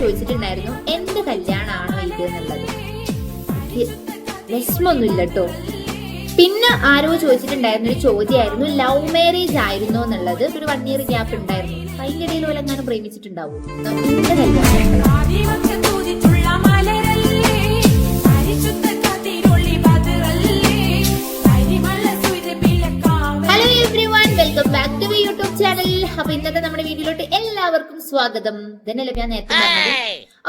ചോദിച്ചിട്ടുണ്ടായിരുന്നു എന്റെ കല്യാണമാണോ ഇത് എന്നുള്ളത്? വിഷമൊന്നുമില്ല കേട്ടോ പിന്നെ ആരോ ചോദിച്ചിട്ടുണ്ടായിരുന്ന ഒരു ചോദ്യമായിരുന്നു ലവ് മാരേജ് ആയിരുന്നു എന്നുള്ളത്? ഒരു വൺ ഇയർ ഗ്യാപ്പ് ഉണ്ടായിരുന്നു. അതിന്റെ ഇടയിൽ പോലെ എങ്ങാനും പ്രേമിച്ചിട്ടുണ്ടാവും? എന്റെ കല്യാണം എല്ലാവർക്കും സ്വാഗതം. ഞാൻ നേരത്തെ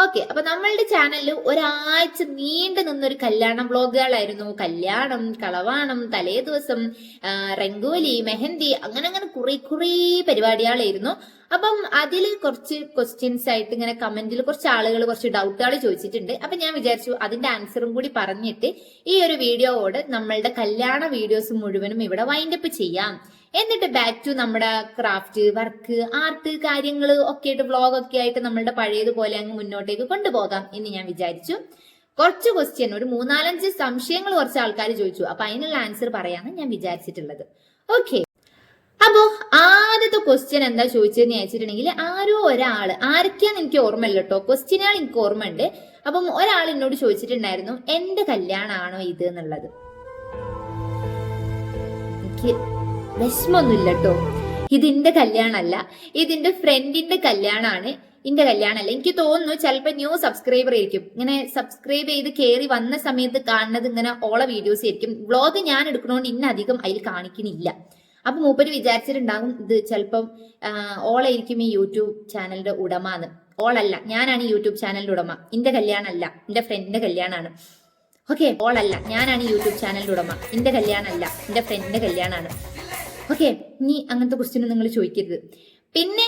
ഓക്കെ അപ്പൊ നമ്മളുടെ ചാനലിൽ ഒരാഴ്ച നീണ്ടു നിന്നൊരു കല്യാണ വ്ളോഗുകളായിരുന്നു കല്യാണം കളവാണം തലേ ദിവസം രംഗോലി റംഗോലി മെഹന്തി അങ്ങനെ അങ്ങനെ കുറെ കുറെ പരിപാടികളായിരുന്നു. അപ്പം അതിൽ കുറച്ച് ക്വസ്റ്റ്യൻസ് ആയിട്ട് ഇങ്ങനെ കമന്റിൽ കുറച്ച് ആളുകൾ കുറച്ച് ഡൗട്ടുകൾ ചോദിച്ചിട്ടുണ്ട്. അപ്പൊ ഞാൻ വിചാരിച്ചു അതിന്റെ ആൻസറും കൂടി പറഞ്ഞിട്ട് ഈ ഒരു വീഡിയോയോട് നമ്മളുടെ കല്യാണ വീഡിയോസ് മുഴുവനും ഇവിടെ വൈൻഡപ്പ് ചെയ്യാം. എന്നിട്ട് ബാക്ക് ടു നമ്മുടെ ക്രാഫ്റ്റ് വർക്ക് ആർട്ട് കാര്യങ്ങൾ ഒക്കെ ആയിട്ട് വ്ളോഗ് ഒക്കെ ആയിട്ട് നമ്മളുടെ പഴയതുപോലെ അങ്ങ് മുന്നോട്ടേക്ക് കൊണ്ടുപോകാം എന്ന് ഞാൻ വിചാരിച്ചു. കുറച്ച് ക്വസ്റ്റ്യൻ ഒരു മൂന്നാലഞ്ച് സംശയങ്ങൾ കുറച്ച് ആൾക്കാർ ചോദിച്ചു. അപ്പൊ അതിനുള്ള ആൻസർ പറയാമെന്ന് ഞാൻ വിചാരിച്ചിട്ടുള്ളത്. ഓക്കെ അപ്പോ ആദ്യത്തെ ക്വസ്റ്റ്യൻ എന്താ ചോദിച്ചതെന്ന് ചോദിച്ചിട്ടുണ്ടെങ്കിൽ ആരോ ഒരാൾ ആരൊക്കെയാന്ന് എനിക്ക് ഓർമ്മയില്ല കേട്ടോ ക്വസ്റ്റ്യനാൾ എനിക്ക് ഓർമ്മയുണ്ട്. അപ്പം ഒരാൾ എന്നോട് ചോദിച്ചിട്ടുണ്ടായിരുന്നു എന്റെ കല്യാണമാണോ ഇത്? എന്നുള്ളത്. എനിക്ക് വിഷമൊന്നുമില്ല കേട്ടോ ഇതിന്റെ കല്യാണമല്ല ഇതിന്റെ ഫ്രണ്ടിന്റെ കല്യാണമാണ് ഇന്റെ കല്യാണമല്ല. എനിക്ക് തോന്നുന്നു ചിലപ്പോൾ ന്യൂ സബ്സ്ക്രൈബർ ആയിരിക്കും. ഇങ്ങനെ സബ്സ്ക്രൈബ് ചെയ്ത് കയറി വന്ന സമയത്ത് കാണുന്നത് ഇങ്ങനെ ഓള വീഡിയോസ് ആയിരിക്കും. വ്ളോഗ് ഞാൻ എടുക്കണോണ്ട് ഇന്ന അധികം അതിൽ കാണിക്കണില്ല. അപ്പൊ മൂപ്പര് വിചാരിച്ചിട്ടുണ്ടാകും ഇത് ചിലപ്പം ഓളായിരിക്കും ഈ യൂട്യൂബ് ചാനലിന്റെ ഉടമ എന്ന് ഓളല്ല ഞാനാണ് യൂട്യൂബ് ചാനലിന്റെ ഉടമ. ഇന്റെ കല്യാണമല്ല എന്റെ ഫ്രണ്ടിന്റെ കല്യാണമാണ്. ഓക്കെ ഓളല്ല ഞാനാണ് യൂട്യൂബ് ചാനലിന്റെ ഉടമ. എന്റെ കല്യാണമല്ല എന്റെ ഫ്രണ്ടിന്റെ കല്യാണമാണ്. ഓക്കെ ഇനി അങ്ങനത്തെ ക്വസ്റ്റ്യൻ നിങ്ങൾ ചോദിക്കരുത്. പിന്നെ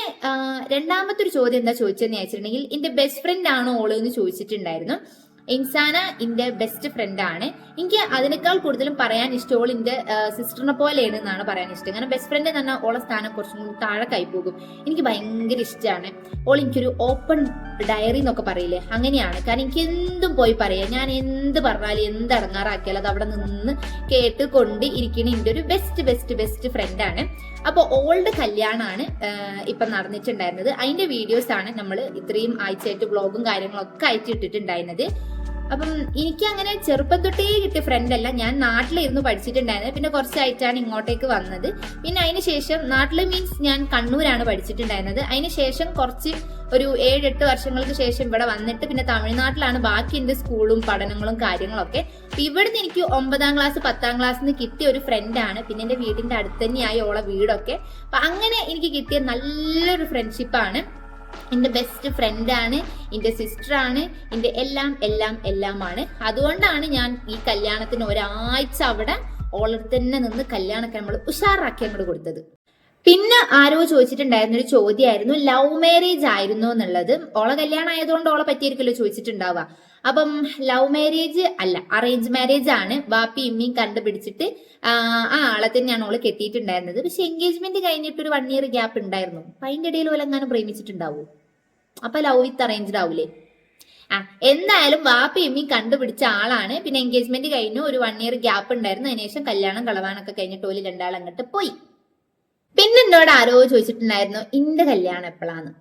രണ്ടാമത്തെ ഒരു ചോദ്യം എന്താ ചോദിച്ചതെന്ന് ചോദിച്ചിട്ടുണ്ടെങ്കിൽ എന്റെ ബെസ്റ്റ് ഫ്രണ്ട് ആണോ ഓൾ? എന്ന് ചോദിച്ചിട്ടുണ്ടായിരുന്നു. ഇൻസാന എന്റെ ബെസ്റ്റ് ഫ്രണ്ട് ആണ്. എനിക്ക് അതിനേക്കാൾ കൂടുതലും പറയാൻ ഇഷ്ടം ഓൾ എന്റെ സിസ്റ്ററിനെ പോലെയാണ് എന്നാണ് പറയാൻ ഇഷ്ടം. കാരണം ബെസ്റ്റ് ഫ്രണ്ട് എന്ന് പറഞ്ഞാൽ ഓളെ സ്ഥാനം കുറച്ചും കൂടി താഴെ കൈ പോകും. എനിക്ക് ഭയങ്കര ഇഷ്ടമാണ് ഓൾ എനിക്കൊരു ഓപ്പൺ ഡയറി എന്നൊക്കെ പറയില്ലേ? അങ്ങനെയാണ്. കാരണം എനിക്ക് എന്തും പോയി പറയാം. ഞാൻ എന്ത് പറഞ്ഞാലും എന്ത് ഇറങ്ങാറാക്കിയാലും അത് അവിടെ നിന്ന് കേട്ട് കൊണ്ട് ഇരിക്കുന്ന എന്റെ ഒരു ബെസ്റ്റ് ബെസ്റ്റ് ബെസ്റ്റ് ഫ്രണ്ടാണ് അപ്പോൾ ഓൾഡ് കല്യാണമാണ് ഇപ്പം നടന്നിട്ടുണ്ടായിരുന്നത്. അതിന്റെ വീഡിയോസാണ് നമ്മൾ ഇത്രയും ആഴ്ചയായിട്ട് വ്ളോഗും കാര്യങ്ങളൊക്കെ അയച്ചു ഇട്ടിട്ടുണ്ടായിരുന്നത്. അപ്പം എനിക്ക് അങ്ങനെ ചെറുപ്പം തൊട്ടേ കിട്ടിയ ഫ്രണ്ടല്ല ഞാൻ നാട്ടിലിരുന്ന് പഠിച്ചിട്ടുണ്ടായിരുന്നത്. പിന്നെ കുറച്ചായിട്ടാണ് ഇങ്ങോട്ടേക്ക് വന്നത്. പിന്നെ അതിന് ശേഷം നാട്ടിൽ മീൻസ് ഞാൻ കണ്ണൂരാണ് പഠിച്ചിട്ടുണ്ടായിരുന്നത്. അതിന് ശേഷം കുറച്ച് ഒരു ഏഴെട്ട് വർഷങ്ങൾക്ക് ശേഷം ഇവിടെ വന്നിട്ട് പിന്നെ തമിഴ്നാട്ടിലാണ് ബാക്കി എന്റെ സ്കൂളും പഠനങ്ങളും കാര്യങ്ങളൊക്കെ. അപ്പം ഇവിടുന്ന് എനിക്ക് ഒമ്പതാം ക്ലാസ് പത്താം ക്ലാസ്സിൽ കിട്ടിയ ഒരു ഫ്രണ്ടാണ് പിന്നെ എന്റെ വീടിന്റെ അടുത്ത് തന്നെയായി ഓളെ വീടൊക്കെ. അപ്പം അങ്ങനെ എനിക്ക് കിട്ടിയ നല്ലൊരു ഫ്രണ്ട്ഷിപ്പാണ് എന്റെ ബെസ്റ്റ് ഫ്രണ്ടാണ് എന്റെ സിസ്റ്ററാണ് എന്റെ എല്ലാം എല്ലാം എല്ലാമാണ്. അതുകൊണ്ടാണ് ഞാൻ ഈ കല്യാണത്തിന് ഒരാഴ്ച അവിടെ ഓളടുത്ത് തന്നെ നിന്ന് കല്യാണമൊക്കെ നമ്മൾ ഉഷാറാക്കി അങ്ങോട്ട് കൊടുത്തത്. പിന്നെ ആരോ ചോദിച്ചിട്ടുണ്ടായിരുന്ന ഒരു ചോദ്യമായിരുന്നു ലവ് മാരേജ് ആയിരുന്നു? എന്നുള്ളത്. ഓളെ കല്യാണം ആയതുകൊണ്ട് ഓളെ പറ്റിയിരിക്കല്ലോ ചോദിച്ചിട്ടുണ്ടാവുക. അപ്പം ലവ് മാരേജ് അല്ല അറേഞ്ച് മാരേജ് ആണ് ബാപ്പി ഇമ്മിയും കണ്ടുപിടിച്ചിട്ട് ആ ആളെ തന്നെയാണ് ഓൾ കെട്ടിയിട്ടുണ്ടായിരുന്നത്. പക്ഷെ എൻഗേജ്മെന്റ് കഴിഞ്ഞിട്ട് ഒരു വൺ ഇയർ ഗ്യാപ്പ് ഉണ്ടായിരുന്നു. അപ്പൊ അതിന്റെ ഇടയിൽ ഓലെങ്ങാനും പ്രേമിച്ചിട്ടുണ്ടാവോ? അപ്പൊ ലവ് വിത്ത് അറേഞ്ച്ഡ് ആവൂലേ? ആ എന്തായാലും വാപ്പി എമ്മി കണ്ടുപിടിച്ച ആളാണ്. പിന്നെ എൻഗേജ്മെന്റ് കഴിഞ്ഞു ഒരു വൺ ഇയർ ഗ്യാപ്പ് ഉണ്ടായിരുന്നു. അതിനുശേഷം കല്യാണം കളവാനൊക്കെ കഴിഞ്ഞിട്ട് ഓൽ രണ്ടാൾ അങ്ങോട്ട് പോയി. പിന്നെ എന്നോട് ആരോ ചോദിച്ചിട്ടുണ്ടായിരുന്നു ഇന്റെ കല്യാണം എപ്പോഴാന്ന്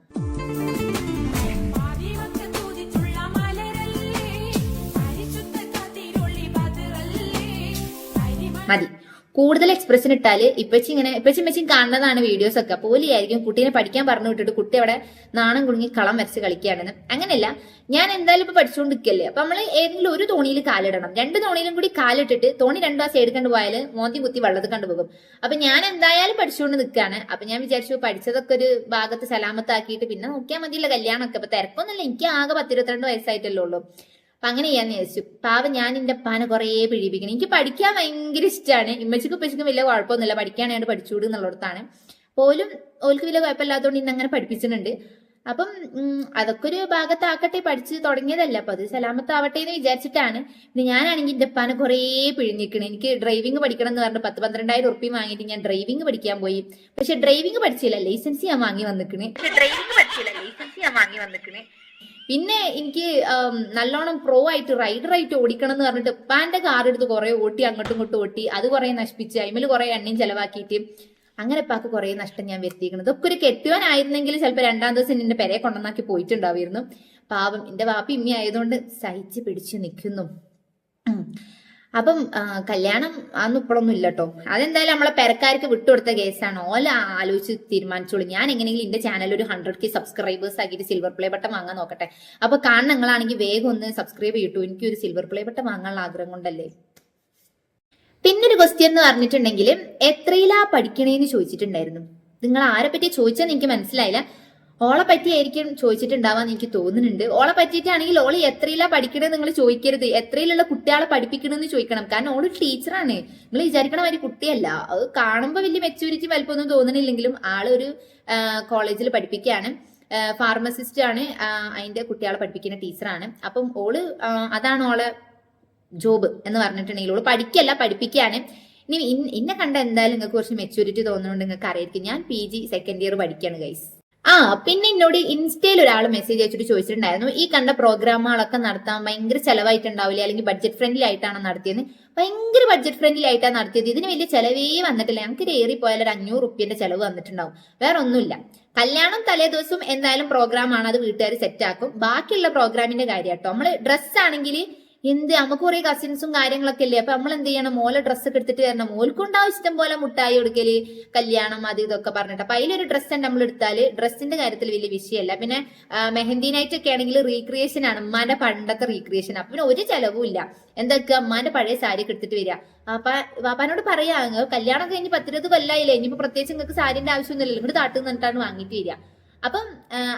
മതി. കൂടുതൽ എക്സ്പ്രഷൻ ഇട്ടാൽ ഇപ്പച്ചി ഇങ്ങനെ ഇപ്പച്ചി ഇപ്പച്ചും കാണുന്നതാണ് വീഡിയോസ് ഒക്കെ. പോലെയായിരിക്കും കുട്ടീനെ പഠിക്കാൻ പറഞ്ഞു വിട്ടിട്ട് കുട്ടി അവിടെ നാണം കുടുങ്ങി കളം വരച്ച് കളിക്കുകയാണെന്ന്. അങ്ങനെയല്ല ഞാൻ എന്തായാലും ഇപ്പൊ പഠിച്ചുകൊണ്ട് നിൽക്കല്ലേ അപ്പൊ നമ്മൾ ഏതെങ്കിലും ഒരു തോണിയിൽ കാലിടണം. രണ്ട് തോണിയിലും കൂടി കാലിട്ടിട്ട് തോണി രണ്ടു ആ സൈഡ് കണ്ടു പോയാൽ മോന്തി കുത്തി വെള്ളത്തിൽ കണ്ടുപോകും അപ്പൊ ഞാൻ എന്തായാലും പഠിച്ചുകൊണ്ട് നിൽക്കുകയാണ് അപ്പൊ ഞാൻ വിചാരിച്ചു പഠിച്ചതൊക്കെ ഒരു ഭാഗത്ത് സലാമത്താക്കിയിട്ട് പിന്നെ നോക്കിയാൽ മതിയില്ല കല്യാണമൊക്കെ. അപ്പൊ തിരക്കൊന്നുമില്ല. എനിക്ക് ആകെ പത്തിരുപത്തിരണ്ട് വയസ്സായിട്ടല്ലേ ഉള്ളൂ. അപ്പൊ അങ്ങനെ ചെയ്യാന്ന് വിചാരിച്ചു. പാവം ഞാൻ എന്റെ പാന കുറേ പിഴിപ്പിക്കണം എനിക്ക് പഠിക്കാൻ ഭയങ്കര ഇഷ്ടമാണ് ഇമ്മച്ചിക്കും ഇപ്പച്ചിക്കും വലിയ കുഴപ്പമൊന്നുമില്ല. പഠിക്കാനായിട്ട് പഠിച്ചൂട് എന്നുള്ളിടത്താണ്. പോലും ഓൽക്ക് വലിയ കുഴപ്പമില്ലാത്തതുകൊണ്ട് ഇന്ന് അങ്ങനെ പഠിപ്പിച്ചിട്ടുണ്ട്. അപ്പം അതൊക്കെ ഒരു ഭാഗത്താക്കട്ടെ. പഠിച്ച് തുടങ്ങിയതല്ല. അപ്പൊ അത് സലാമത്താവട്ടെ എന്ന് വിചാരിച്ചിട്ടാണ്. പിന്നെ ഞാനാണെങ്കിൽ എന്റെ ഉപ്പാനെ കുറേ പിഴിഞ്ഞിരിക്കണം എനിക്ക് ഡ്രൈവിംഗ് പഠിക്കണം എന്ന് പറഞ്ഞ പത്ത് പന്ത്രണ്ടായിരം ഉറുപ്പി വാങ്ങിയിട്ട് ഞാൻ ഡ്രൈവിംഗ് പഠിക്കാൻ പോയി. പക്ഷെ ഡ്രൈവിംഗ് പഠിച്ചില്ല. ലൈസൻസ് ഞാൻ വാങ്ങി വന്നിക്കണേ. ഡ്രൈവിംഗ് പഠിച്ചില്ല. ലൈസൻസ് ഞാൻ വാങ്ങി വന്നിക്കണ്. പിന്നെ എനിക്ക് നല്ലോണം പ്രോ ആയിട്ട് റൈഡർ ആയിട്ട് ഓടിക്കണം എന്ന് പറഞ്ഞിട്ട് ഉപ്പാന്റെ കാർ എടുത്ത് കുറെ ഓട്ടി അങ്ങോട്ടും ഇങ്ങോട്ടും ഓട്ടി. അത് കുറെ നശിപ്പിച്ച് അതിൽ കുറെ എണ്ണയും ചെലവാക്കിയിട്ട് അങ്ങനെ പാക്ക് കുറെ നഷ്ടം ഞാൻ വരുത്തിയിരിക്കുന്നത് ഇതൊക്കെ ഒരു കെട്ടുവാനായിരുന്നെങ്കിൽ ചിലപ്പോൾ രണ്ടാം ദിവസം നിന്റെ പെരയെ കൊണ്ടുവന്നാക്കി പോയിട്ടുണ്ടാവുമായിരുന്നു പാവം എന്റെ വാപ്പി ഇമ്മി ആയതുകൊണ്ട് സഹിച്ച് പിടിച്ചു നിൽക്കുന്നു. അപ്പം കല്യാണം അന്ന് ഇപ്പോഴൊന്നും ഇല്ല കേട്ടോ അതെന്തായാലും നമ്മളെ പെരക്കാർക്ക് വിട്ടുകൊടുത്ത കേസാണ്. ഓല ആലോചിച്ച് തീരുമാനിച്ചോളൂ. ഞാൻ എങ്ങനെയെങ്കിലും എന്റെ ചാനൽ ഒരു ഹൺഡ്രഡ് കെ സബ്സ്ക്രൈബേഴ്സ് ആക്കിയിട്ട് സിൽവർ പ്ലേ ബട്ടൺ വാങ്ങാൻ നോക്കട്ടെ. അപ്പൊ കാണുന്ന നിങ്ങളാണെങ്കിൽ വേഗം ഒന്ന് സബ്സ്ക്രൈബ് ചെയ്യട്ടു എനിക്ക് ഒരു സിൽവർ പ്ലേ ബട്ടൺ വാങ്ങാനുള്ള ആഗ്രഹം കൊണ്ടല്ലേ? പിന്നൊരു ക്വസ്റ്റ്യൻ എന്ന് പറഞ്ഞിട്ടുണ്ടെങ്കിൽ എത്രയിലാ പഠിക്കണേന്ന് ചോദിച്ചിട്ടുണ്ടായിരുന്നു. നിങ്ങൾ ആരെ പറ്റി ചോദിച്ചെന്ന് എനിക്ക് മനസ്സിലായില്ല. ഓളെ പറ്റിയായിരിക്കും ചോദിച്ചിട്ടുണ്ടാവാന്ന് എനിക്ക് തോന്നുന്നുണ്ട്. ഓളെ പറ്റിയിട്ടാണെങ്കിൽ ഓൾ എത്രയിലാ പഠിക്കണത് നിങ്ങൾ ചോദിക്കരുത്. എത്രയിലുള്ള കുട്ടികളെ പഠിപ്പിക്കണമെന്ന് ചോദിക്കണം. കാരണം ഓൾ ടീച്ചറാണ്. നിങ്ങൾ വിചാരിക്കണ മാതിരി കുട്ടിയല്ല. അത് കാണുമ്പോൾ വലിയ മെച്ചൂരിറ്റി വലിപ്പമൊന്നും തോന്നണില്ലെങ്കിലും ആളൊരു കോളേജിൽ പഠിപ്പിക്കുകയാണ്. ഫാർമസിസ്റ്റ് ആണ്. അതിന്റെ കുട്ടികളെ പഠിപ്പിക്കുന്ന ടീച്ചറാണ്. അപ്പം ഓൾ അതാണ് ഓളെ ജോബ് എന്ന് പറഞ്ഞിട്ടുണ്ടെങ്കിൽ ഓൾ പഠിക്കല്ല പഠിപ്പിക്കുകയാണ്. ഇനി ഇന്നെ കണ്ട എന്തായാലും നിങ്ങൾക്ക് കുറച്ച് മെച്ചൂരിറ്റി തോന്നുന്നുണ്ട് നിങ്ങൾക്ക് അറിയായിരിക്കും. ഞാൻ പി ജി സെക്കൻഡ് ഇയർ പഠിക്കുകയാണ് ഗൈസ് ആ പിന്നെ എന്നോട് ഇൻസ്റ്റയിൽ ഒരാൾ മെസ്സേജ് അയച്ചിട്ട് ചോദിച്ചിട്ടുണ്ടായിരുന്നു ഈ കണ്ട പ്രോഗ്രാമുകളൊക്കെ നടത്താൻ ഭയങ്കര ചെലവായിട്ടുണ്ടാവില്ലേ? അല്ലെങ്കിൽ ബഡ്ജറ്റ് ഫ്രണ്ട്ലി ആയിട്ടാണ് നടത്തിയത് ഭയങ്കര ബഡ്ജറ്റ് ഫ്രണ്ട്ലി ആയിട്ടാണ് നടത്തിയത്. ഇതിന് വലിയ ചെലവേ വന്നിട്ടില്ല. ഞങ്ങൾക്ക് ഏറി പോയാൽ ഒരു അഞ്ഞൂറ് റുപ്യന്റെ ചെലവ് വന്നിട്ടുണ്ടാവും. വേറെ ഒന്നുമില്ല കല്യാണം തലേ ദിവസം എന്തായാലും പ്രോഗ്രാം ആണ്. അത് വീട്ടുകാർ സെറ്റ് ആക്കും. ബാക്കിയുള്ള പ്രോഗ്രാമിന്റെ കാര്യം കേട്ടോ നമ്മൾ ഡ്രസ്സ് ആണെങ്കിൽ എന്ത്? നമുക്ക് കുറെ കസിൻസും കാര്യങ്ങളൊക്കെ അല്ലേ അപ്പൊ നമ്മൾ എന്ത് ചെയ്യണം? മോലെ ഡ്രസ്സ് ഒക്കെ എടുത്തിട്ട് വരണം. മോൽക്കുണ്ടാവും ഇഷ്ടം പോലെ മുട്ടായി കൊടുക്കൽ കല്യാണം അത് ഇതൊക്കെ പറഞ്ഞിട്ട്. അപ്പൊ അതിലൊരു ഡ്രസ്സ് നമ്മൾ എടുത്താൽ ഡ്രസ്സിന്റെ കാര്യത്തിൽ വലിയ വിഷയമല്ല പിന്നെ മെഹന്തി നൈറ്റ് ഒക്കെ ആണെങ്കിൽ റീക്രിയേഷൻ ആണ്. ഉമ്മാന്റെ പണ്ടത്തെ റീക്രിയേഷൻ അപ്പൊ പിന്നെ ഒരു ചെലവും ഇല്ല. എന്തൊക്കെ? അമ്മാന്റെ പഴയ സാരി ഒക്കെ എടുത്തിട്ട് വരിക. അപ്പൊ വാപ്പാനോട് പറയാ "ഇങ്ങ് കല്യാണം കഴിഞ്ഞ് പത്തിരുപത് കൊല്ലായില്ലേ? ഇനിയിപ്പോ പ്രത്യേകിച്ച് നിങ്ങൾക്ക് സാരിന്റെ ആവശ്യമൊന്നുമില്ല ഇങ്ങോട്ട് താട്ട് നിന്നിട്ടാണ് വാങ്ങിയിട്ട് വരിക. അപ്പം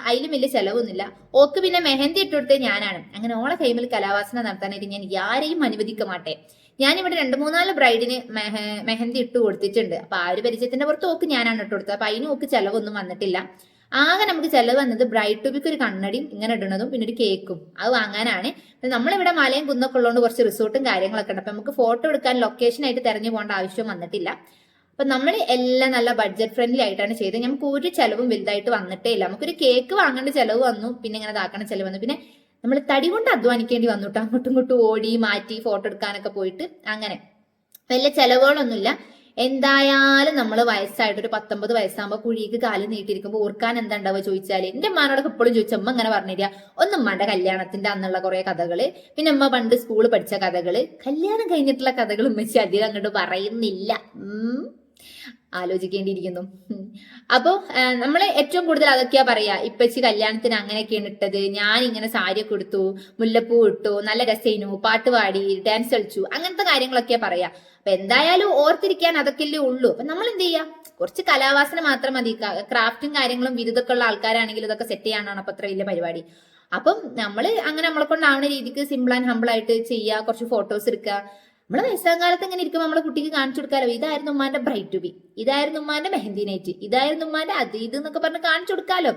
അതിലും വലിയ ചെലവൊന്നുമില്ല. ഓക്ക് പിന്നെ മെഹന്തി ഇട്ടുകൊടുത്തത് ഞാനാണ്. അങ്ങനെ ഓളെ കൈമിൽ കലാവാസന നടത്താനായിട്ട് ഞാൻ ആരെയും അനുവദിക്ക മാട്ടെ. ഞാനിവിടെ രണ്ട് മൂന്നാൽ ബ്രൈഡിന് മെഹ മെഹന്തി ഇട്ട് കൊടുത്തിട്ടുണ്ട്. അപ്പൊ ആ ഒരു പരിചയത്തിന്റെ പുറത്ത് ഓക്ക് ഞാനാണ് ഇട്ട് കൊടുത്തത്. അപ്പൊ അതിന് ഓക്ക് ചെലവൊന്നും വന്നിട്ടില്ല. ആകെ നമുക്ക് ചെലവ് വന്നത് ബ്രൈഡ് ടൂബിക്ക് ഒരു കണ്ണടിയും ഇങ്ങനെ ഇടുന്നതും പിന്നെ ഒരു കേക്കും. അത് വാങ്ങാനാണ്. നമ്മളിവിടെ മലയും കുന്നൊക്കെ ഉള്ളതുകൊണ്ട് കുറച്ച് റിസോർട്ടും കാര്യങ്ങളൊക്കെ ഉണ്ട്. അപ്പൊ നമുക്ക് ഫോട്ടോ എടുക്കാൻ ലൊക്കേഷൻ ആയിട്ട് തെരഞ്ഞു പോകേണ്ട ആവശ്യം വന്നിട്ടില്ല. അപ്പൊ നമ്മൾ എല്ലാം നല്ല ബഡ്ജറ്റ് ഫ്രണ്ട്ലി ആയിട്ടാണ് ചെയ്തത്. നമുക്ക് ഒരു ചെലവും വലുതായിട്ട് വന്നിട്ടേ ഇല്ല. നമുക്കൊരു കേക്ക് വാങ്ങേണ്ട ചെലവ് വന്നു. പിന്നെ ഇങ്ങനെ ഇതാക്കണ ചെലവ് വന്നു. പിന്നെ നമ്മൾ തടി കൊണ്ട് അധ്വാനിക്കേണ്ടി വന്നു കേട്ടോ അങ്ങോട്ടും ഇങ്ങോട്ടും ഓടി മാറ്റി ഫോട്ടോ എടുക്കാനൊക്കെ പോയിട്ട് അങ്ങനെ. വലിയ ചെലവുകളൊന്നുമില്ല. എന്തായാലും നമ്മൾ വയസ്സായിട്ട് ഒരു പത്തൊമ്പത് വയസ്സാകുമ്പോൾ കുഴിക്ക് കാൽ നീട്ടിയിരിക്കുമ്പോൾ ഓർക്കാൻ എന്താ ഉണ്ടാവുക ചോദിച്ചാൽ എന്റെ അമ്മാനോടൊക്കെ എപ്പോഴും ചോദിച്ചു അമ്മ ഇങ്ങനെ പറഞ്ഞിരിക്കുക ഒന്ന് ഉമ്മയുടെ കല്യാണത്തിന്റെ അന്നുള്ള കുറെ കഥകൾ. പിന്നെ അമ്മ പണ്ട് സ്കൂളിൽ പഠിച്ച കഥകൾ. കല്യാണം കഴിഞ്ഞിട്ടുള്ള കഥകൾ ഉമ്മച്ചി അധികം അങ്ങോട്ട് പറയുന്നില്ല. ആലോചിക്കേണ്ടിയിരിക്കുന്നു. അപ്പോൾ അപ്പോ നമ്മൾ ഏറ്റവും കൂടുതൽ അതൊക്കെയാ പറയാ ഇപ്പച്ചി കല്യാണത്തിന് അങ്ങനെയൊക്കെയാണ് ഇട്ടത്. ഞാൻ ഇങ്ങനെ സാരി കൊടുത്തു മുല്ലപ്പൂ ഇട്ടു നല്ല രസേനു പാട്ട് പാടി ഡാൻസ് കളിച്ചു അങ്ങനത്തെ കാര്യങ്ങളൊക്കെയാ പറയാ. അപ്പൊ എന്തായാലും ഓർത്തിരിക്കാൻ അതൊക്കെയല്ലേ ഉള്ളൂ. അപ്പൊ നമ്മൾ എന്ത് ചെയ്യാ കുറച്ച് കലാവാസന മാത്രം മതി. ക്രാഫ്റ്റും കാര്യങ്ങളും വിരുദ്ധമൊക്കെ ഉള്ള ആൾക്കാരാണെങ്കിൽ ഇതൊക്കെ സെറ്റ് ചെയ്യാനാണ് അപ്പൊ അത്ര വലിയ പരിപാടി. അപ്പം നമ്മൾ അങ്ങനെ നമ്മളെ കൊണ്ടാവുന്ന രീതിക്ക് സിമ്പിൾ ആൻഡ് ഹമ്പിൾ ആയിട്ട് ചെയ്യുക കുറച്ച് ഫോട്ടോസ് എടുക്കുക നമ്മളെ വയസ്സാം കാലത്ത് ഇങ്ങനെ ഇരിക്കുമ്പോൾ നമ്മളെ കുട്ടിക്ക് കാണിച്ചു കൊടുക്കാലോ? ഇതായിരുന്നു ഉമ്മാന്റെ ബ്രൈറ്റ് ടു ബി ഇതായിരുന്നു ഉമ്മാന്റെ മെഹന്തി നൈറ്റ് ഇതായിരുന്നു ഉമ്മാന്റെ അത് ഇത് എന്നൊക്കെ പറഞ്ഞ് കാണിച്ചു കൊടുക്കാലോ?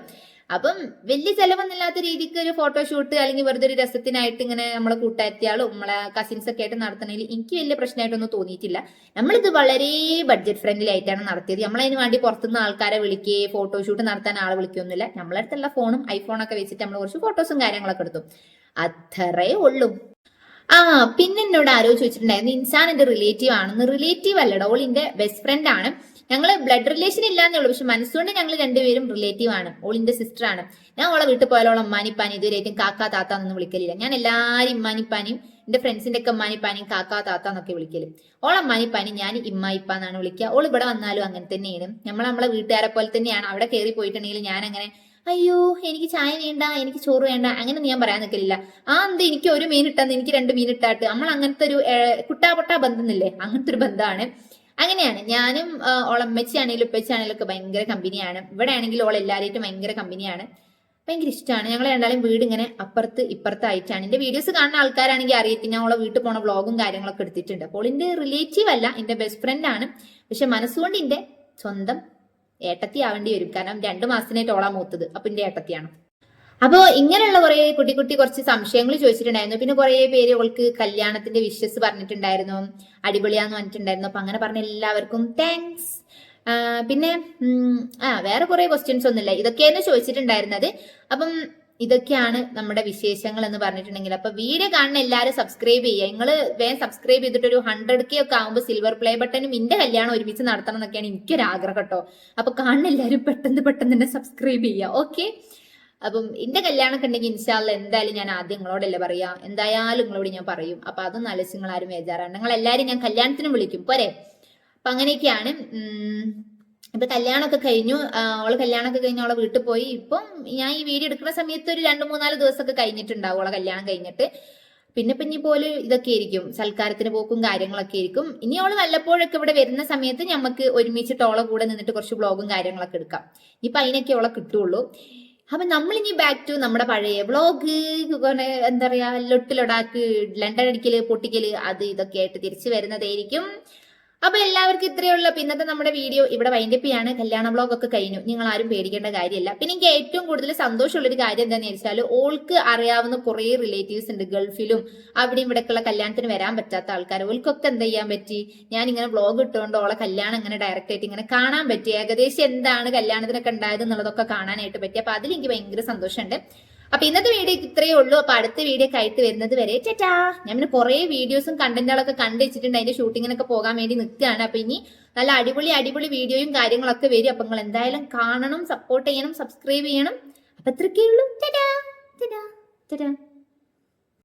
അപ്പം വലിയ ചെലവൊന്നുമില്ലാത്ത രീതിക്ക് ഒരു ഫോട്ടോഷൂട്ട് അല്ലെങ്കിൽ വെറുതെ ഒരു രസത്തിനായിട്ട് ഇങ്ങനെ നമ്മളെ കൂട്ടാറ്റിയാളും നമ്മളെ കസിൻസ് ഒക്കെ ആയിട്ട് നടത്തണമെങ്കിൽ എനിക്ക് വലിയ പ്രശ്നമായിട്ടൊന്നും തോന്നിയിട്ടില്ല. നമ്മളിത് വളരെ ബഡ്ജറ്റ് ഫ്രണ്ട്ലി ആയിട്ടാണ് നടത്തിയത്. നമ്മളതിന് വേണ്ടി പുറത്തുനിന്ന് ആൾക്കാരെ വിളിക്കുകയും ഫോട്ടോഷൂട്ട് നടത്താൻ ആളെ വിളിക്കുകയൊന്നുമില്ല നമ്മളെ അടുത്തുള്ള ഫോണും ഐഫോണൊക്കെ വെച്ചിട്ട് നമ്മൾ കുറച്ച് ഫോട്ടോസും കാര്യങ്ങളൊക്കെ എടുത്തു. അത്രേ ഉള്ളൂ. ആ പിന്നെ എന്നോട് ആരോ ചോദിച്ചിട്ടുണ്ടായിരുന്നു. ഇൻസാൻ എന്റെ റിലേറ്റീവ് ആണെന്ന്. റിലേറ്റീവ് അല്ലടോ ഓൾ ബെസ്റ്റ് ഫ്രണ്ട് ആണ്. ഞങ്ങൾ ബ്ലഡ് റിലേഷൻ ഇല്ലാന്നേ ഉള്ളൂ പക്ഷെ മനസ്സുകൊണ്ട് ഞങ്ങൾ രണ്ടുപേരും റിലേറ്റീവ് ആണ്. ഓളിന്റെ സിസ്റ്റർ ആണ്. ഞാൻ ഓളെ വീട്ടിൽ പോയാലോളം അമ്മാനിപ്പാനി ഇതുവരെയായിട്ടും കാക്ക താത്ത എന്നൊന്നും വിളിക്കലില്ല. ഞാൻ എല്ലാവരും ഇമ്മാനിപ്പാനിയും എന്റെ ഫ്രണ്ട്സിന്റെ ഒക്കെ അമ്മാനിപ്പാനിയും കാക്ക താത്ത എന്നൊക്കെ വിളിക്കൽ. ഓൾ അമ്മാനിപ്പാനി ഞാൻ ഇമ്മ എന്നാണ് വിളിക്കുക. ഓൾ ഇവിടെ വന്നാലും അങ്ങനെ തന്നെയാണ്. നമ്മൾ നമ്മളെ വീട്ടുകാരെ പോലെ തന്നെയാണ്. അവിടെ കയറി പോയിട്ടുണ്ടെങ്കിൽ ഞാൻ അങ്ങനെ അയ്യോ എനിക്ക് ചായ വേണ്ട എനിക്ക് ചോറ് വേണ്ട അങ്ങനെ ഞാൻ പറയാൻ നിൽക്കില്ല ആ എന്ത് എനിക്ക് ഒരു മീൻ ഇട്ടാന്ന് എനിക്ക് രണ്ട് മീൻ ഇട്ടാട്ട്. നമ്മൾ അങ്ങനത്തെ ഒരു കുട്ടാപൊട്ടാ കുട്ടാ പൊട്ടാ ബന്ധമില്ലേ അങ്ങനത്തെ ഒരു ബന്ധമാണ്. അങ്ങനെയാണ്. ഞാനും ഉപ്പച്ചി ഉപ്പച്ചാണെങ്കിലും ഒക്കെ ഭയങ്കര കമ്പനിയാണ്. ഇവിടെ ആണെങ്കിലും ഓൾ എല്ലാവരായിട്ടും ഭയങ്കര കമ്പനിയാണ്. ഭയങ്കര ഇഷ്ടമാണ് ഞങ്ങൾ രണ്ടാളും വീട് ഇങ്ങനെ അപ്പുറത്ത് ഇപ്പുറത്തായിട്ടാണ്. എന്റെ വീഡിയോസ് കാണുന്ന ആൾക്കാരാണെങ്കിൽ അറിയത്തില്ല. ഓളെ വീട്ടിൽ പോണ വ്ളോഗും കാര്യങ്ങളൊക്കെ എടുത്തിട്ടുണ്ട്. അപ്പോൾ എന്റെ റിലേറ്റീവ് അല്ല എന്റെ ബെസ്റ്റ് ഫ്രണ്ട് ആണ്. പക്ഷെ മനസ്സുകൊണ്ട് എന്റെ സ്വന്തം ഏട്ടത്തി ആവേണ്ടി വരും. കാരണം രണ്ടു മാസത്തിനായിട്ട് ഓളാ മൂത്തത്. അപ്പൊ എന്റെ ഏട്ടത്തിയാണ്. അപ്പോ ഇങ്ങനെയുള്ള കുറെ കുട്ടി കുട്ടി കുറച്ച് സംശയങ്ങൾ ചോദിച്ചിട്ടുണ്ടായിരുന്നു. പിന്നെ കുറെ പേര് അവൾക്ക് കല്യാണത്തിന്റെ വിഷസ് പറഞ്ഞിട്ടുണ്ടായിരുന്നു. അടിപൊളിയാന്ന് പറഞ്ഞിട്ടുണ്ടായിരുന്നു. അപ്പൊ അങ്ങനെ പറഞ്ഞ എല്ലാവർക്കും താങ്ക്സ് പിന്നെ ആ വേറെ കുറെ ക്വസ്റ്റ്യൻസ് ഒന്നുമില്ല. ഇതൊക്കെയായിരുന്നു ചോദിച്ചിട്ടുണ്ടായിരുന്നത്. അപ്പം ഇതൊക്കെയാണ് നമ്മുടെ വിശേഷങ്ങൾ എന്ന് പറഞ്ഞിട്ടുണ്ടെങ്കിൽ. അപ്പൊ വീഡിയോ കാണുന്ന എല്ലാവരും സബ്സ്ക്രൈബ് ചെയ്യുക. നിങ്ങൾ വേഗം സബ്സ്ക്രൈബ് ചെയ്തിട്ട് ഒരു ഹൺഡ്രഡ് കെ ഒക്കെ ആകുമ്പോൾ സിൽവർ പ്ലേ ബട്ടനും ഇന്റെ കല്യാണം ഒരുമിച്ച് നടത്തണം എന്നൊക്കെയാണ് എനിക്കൊരു ആഗ്രഹം കേട്ടോ. അപ്പൊ കാണുന്ന എല്ലാവരും പെട്ടെന്ന് പെട്ടെന്ന് തന്നെ സബ്സ്ക്രൈബ് ചെയ്യുക. ഓക്കെ അപ്പം എന്റെ കല്യാണമൊക്കെ ഉണ്ടെങ്കിൽ ഇൻഷാല്ല എന്തായാലും ഞാൻ ആദ്യം നിങ്ങളോടല്ലേ പറയാ. എന്തായാലും നിങ്ങളോട് ഞാൻ പറയും. അപ്പൊ അതൊന്നും ആലോചിച്ച് നിങ്ങൾ ആരും വേജാറാണ് നിങ്ങൾ എല്ലാവരും ഞാൻ കല്യാണത്തിനും വിളിക്കും. പോരെ? അപ്പൊ അങ്ങനെയൊക്കെയാണ്. ഇപ്പൊ കല്യാണമൊക്കെ കഴിഞ്ഞു. അവൾ കല്യാണമൊക്കെ കഴിഞ്ഞ് അവളെ വീട്ടിൽ പോയി. ഇപ്പം ഞാൻ ഈ വീഡിയോ എടുക്കുന്ന സമയത്ത് ഒരു രണ്ട് മൂന്നാൽ ദിവസമൊക്കെ കഴിഞ്ഞിട്ടുണ്ടാവും അവളെ കല്യാണം കഴിഞ്ഞിട്ട്. പിന്നെ ഇപ്പൊ ഇനി പോലെ ഇതൊക്കെ ആയിരിക്കും. സൽക്കാരത്തിന് പോക്കും കാര്യങ്ങളൊക്കെ ആയിരിക്കും. ഇനി അവൾ വല്ലപ്പോഴൊക്കെ ഇവിടെ വരുന്ന സമയത്ത് നമുക്ക് ഒരുമിച്ചിട്ട് ഓളെ കൂടെ നിന്നിട്ട് കുറച്ച് ബ്ലോഗും കാര്യങ്ങളൊക്കെ എടുക്കാം. ഇപ്പൊ അതിനൊക്കെ അവളെ കിട്ടുള്ളൂ. അപ്പൊ നമ്മൾ ഇനി ബാക്ക് ടു നമ്മുടെ പഴയ വ്ളോഗ് എന്താ പറയാ ലൊട്ടിലൊടാക്ക് ലണ്ടൻ അടിക്കൽ പൊട്ടിക്കൽ അത് ഇതൊക്കെ ആയിട്ട് തിരിച്ചു വരുന്നതായിരിക്കും. അപ്പൊ എല്ലാവർക്കും ഇത്രയേ ഉള്ളൂ. ഇന്നത്തെ നമ്മുടെ വീഡിയോ ഇവിടെ വൈൻഡപ്പ് ചെയ്യാണ്. കല്യാണ വ്ളോഗ് ഒക്കെ കഴിഞ്ഞു. നിങ്ങൾ ആരും പേടിക്കേണ്ട കാര്യമില്ല. പിന്നെ എനിക്ക് ഏറ്റവും കൂടുതൽ സന്തോഷമുള്ള ഒരു കാര്യം എന്താണെന്ന് വെച്ചാൽ ഓൾക്ക് അറിയാവുന്ന കുറെ റിലേറ്റീവ്സ് ഉണ്ട്. ഗൾഫിലും അവിടെ ഇവിടെയൊക്കെയുള്ള കല്യാണത്തിന് വരാൻ പറ്റാത്ത ആൾക്കാർ ഓൾക്കൊക്കെ എന്ത് ചെയ്യാൻ പറ്റി? ഞാൻ ഇങ്ങനെ വ്ളോഗ് ഇട്ടുകൊണ്ട് ഓളെ കല്യാണം ഇങ്ങനെ ഡയറക്റ്റ് ആയിട്ട് ഇങ്ങനെ കാണാൻ പറ്റി. ഏകദേശം എന്താണ് കല്യാണത്തിനൊക്കെ ഉണ്ടായത് എന്നുള്ളതൊക്കെ കാണാനായിട്ട് പറ്റി. അപ്പൊ അതിൽ എനിക്ക് ഭയങ്കര സന്തോഷമുണ്ട്. അപ്പൊ ഇന്നത്തെ വീഡിയോ ഇത്രയേ ഉള്ളൂ. അപ്പൊ അടുത്ത വീഡിയോ ആയിട്ട് വരുന്നത് വരെ ചേട്ടാ ഞാൻ പിന്നെ കുറെ വീഡിയോസും കണ്ടന്റുകളൊക്കെ കണ്ടു വെച്ചിട്ടുണ്ട്. അതിന്റെ ഷൂട്ടിങ്ങിനൊക്കെ പോകാൻ വേണ്ടി നിൽക്കുകയാണ് അപ്പൊ ഇനി നല്ല അടിപൊളി അടിപൊളി വീഡിയോയും കാര്യങ്ങളൊക്കെ വരും. അപ്പൊ നിങ്ങൾ എന്തായാലും കാണണം സപ്പോർട്ട് ചെയ്യണം സബ്സ്ക്രൈബ് ചെയ്യണം. അപ്പൊ ഇത്രയൊക്കെ ഉള്ളൂ. ചേട്ടാ ചേട്ടാ ചേട്ടാ